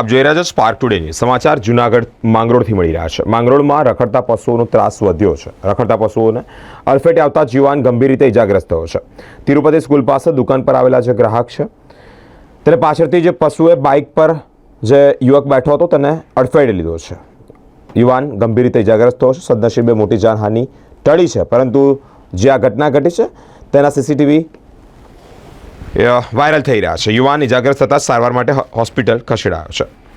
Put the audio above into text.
આપ જોઈ રહ્યા છો સ્પાર્ક ટુડે સમાચાર જુનાગઢ માંગરોળથી મળી રહ્યા છે. માંગરોળમાં રખડતા પશુઓનો ત્રાસ વધ્યો છે. રખડતા પશુઓને અલફેટે આવતા જીવાન ગંભીર રીતે ઇજાગ્રસ્ત થયો છે. તિરુપતિ સ્કૂલ પાસે દુકાન પર આવેલા જે ગ્રાહક છે, તેને પાછળથી જે પશુએ બાઇક પર જે યુવક બેઠો હતો, તેને અડફેટે લીધો છે. યુવાન ગંભીર રીતે ઇજાગ્રસ્ત થયો છે. સદનસીબે મોટી જાનહાનિ ટળી છે. પરંતુ જે આ ઘટના ઘટી છે, તેના સીસીટીવી વાયરલ થઈ રહ્યા છે. યુવાન ઇજાગ્રસ્ત થતાં સારવાર માટે હોસ્પિટલ ખસેડાયો છે.